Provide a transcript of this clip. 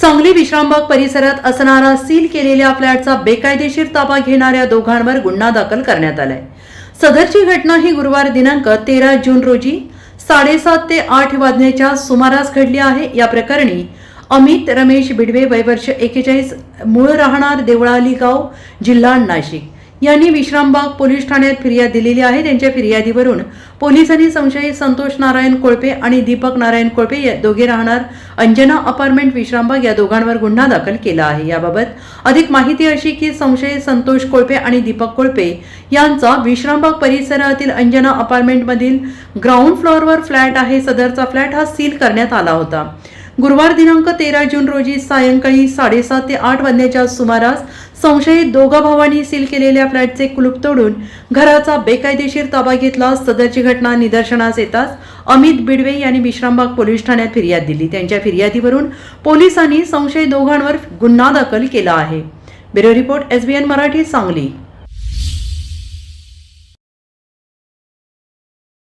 सांगली विश्रामबाग परिसरात असणारा सील केलेल्या फ्लॅटचा बेकायदेशीर ताबा घेणाऱ्या दोघांवर गुन्हा दाखल करण्यात आलाय. सदरची घटना ही गुरुवार दिनांक तेरा जून रोजी साडेसात ते आठ वाजण्याच्या सुमारास घडली आहे. या प्रकरणी अमित रमेश बिडवे वय वर्ष एकेचाळीस मूळ राहणार देवळाली गाव जिल्हा नाशिक. यांनी विश्रामबाग पोलीस ठाण्यात फिर्याद दिलेली आहे. त्यांच्या फिर्यादीवरून पोलिसांनी संशयित संतोष नारायण कोळपे आणि दीपक नारायण कोळपे या दोघे राहणार. अंजना अपार्टमेंट विश्रामबाग या दोघांवर गुन्हा दाखल केला आहे. याबाबत अधिक माहिती अशी की संशयित संतोष कोळपे आणि दीपक कोळपे यांचा विश्रामबाग परिसरातील अंजना अपार्टमेंटमधील ग्राउंड फ्लोअरवर फ्लॅट आहे. सदरचा फ्लॅट हा सील करण्यात आला होता. गुरुवार दिनांक तेरा जून रोजी सायंकाळी साडेसात ते आठ वाजण्याच्या सुमारास संशयित दोघा भावांनी सील केलेल्या फ्लॅटचे कुलूप तोडून घराचा बेकायदेशीर ताबा घेतला. सदरची घटना निदर्शनास येताच अमित बिडवे यांनी विश्रामबाग पोलीस ठाण्यात फिर्याद दिली. त्यांच्या फिर्यादीवरून पोलिसांनी संशयित दोघांवर गुन्हा दाखल केला आहे. Bureau report SBN Marathi Sangli.